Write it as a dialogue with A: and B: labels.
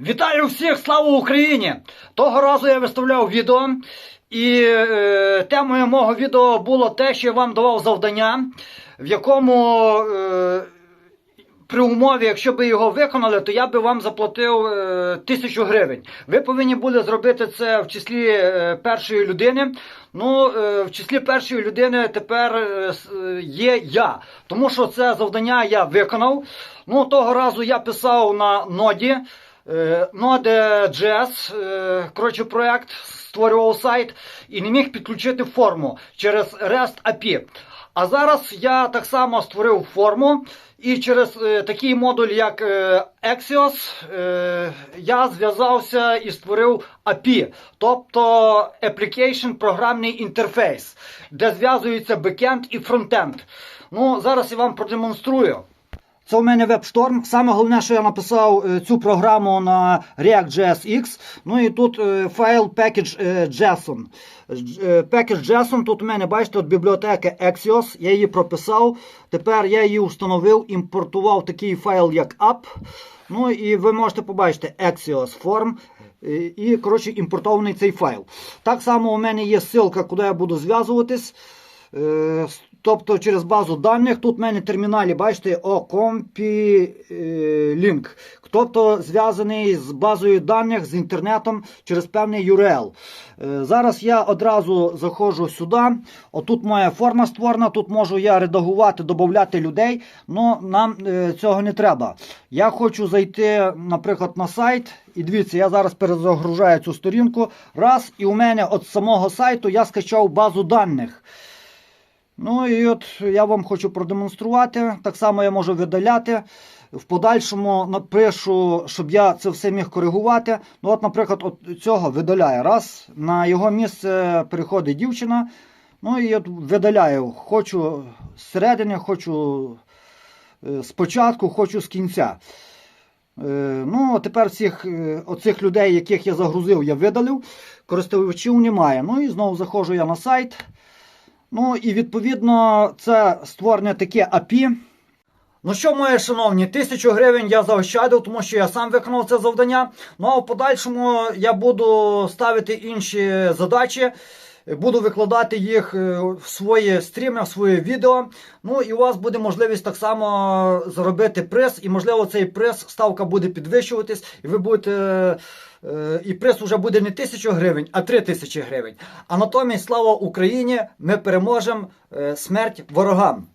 A: Вітаю всіх! Слава Україні! Того разу я виставляв відео, і е, темою мого відео було те, що я вам давав завдання, в якому е, при умові, якщо би його виконали, то я би вам заплатив е, тисячу гривень. Ви повинні були зробити це в числі е, першої людини. Ну, е, в числі першої людини тепер е, є я. Тому що це завдання я виконав. Ну, того разу я писав на ноді. Е, Node.js, е, коротше, проект, створював сайт і не міг підключити форму через REST API. А зараз я так само створив форму, і через е, такий модуль, як Axios, я зв'язався і створив API, тобто Application програмний інтерфейс, де зв'язується бекенд і фронтенд. Ну, зараз я вам продемонструю. Це у мене WebStorm. Саме головне, що я написав е, цю програму на React.js X. Ну і тут е, файл package е, JSON. Е, Package JSON, тут у мене, бачите, от бібліотека Axios, я її прописав. Тепер я її встановив, імпортував такий файл, як app. Ну і ви можете побачити Axios Form. І, коротше, імпортований цей файл. Так само у мене є ссылка, куди я буду зв'язуватись. Е, Тобто через базу даних тут в мене терміналі, бачите, OCompi е. Тобто зв'язаний з базою даних, з інтернетом через певний URL. Е, Зараз я одразу заходжу сюди. Отут моя форма створена, тут можу я редагувати, додати людей, але нам цього не треба. Я хочу зайти, наприклад, на сайт. І дивіться, я зараз перезагружаю цю сторінку. Раз, і у мене з самого сайту я скачав базу даних. Ну і от я вам хочу продемонструвати. Так само я можу видаляти. В подальшому напишу, щоб я це все міг коригувати. Ну, от, наприклад, от цього видаляю. Раз, на його місце переходить дівчина. Ну і от видаляю. Хочу зсередини, хочу е, спочатку, хочу з кінця. Е, Ну, тепер всіх е, оцих людей, яких я загрузив, я видалив. Користувачів немає. Ну і знову заходжу я на сайт. Ну і відповідно це створення таке API. Ну що, мої шановні, тисячу гривень я заощадив, тому що я сам виконав це завдання. Ну а в подальшому я буду ставити інші задачі. Буду викладати їх е, в свої стріми, в своє відео. Ну і у вас буде можливість так само заробити приз. І можливо цей приз ставка буде підвищуватись, і ви будете. е, І прес уже буде не тисячу гривень, а три тисячі гривень. А натомість, слава Україні! Ми переможемо е, смерть ворогам.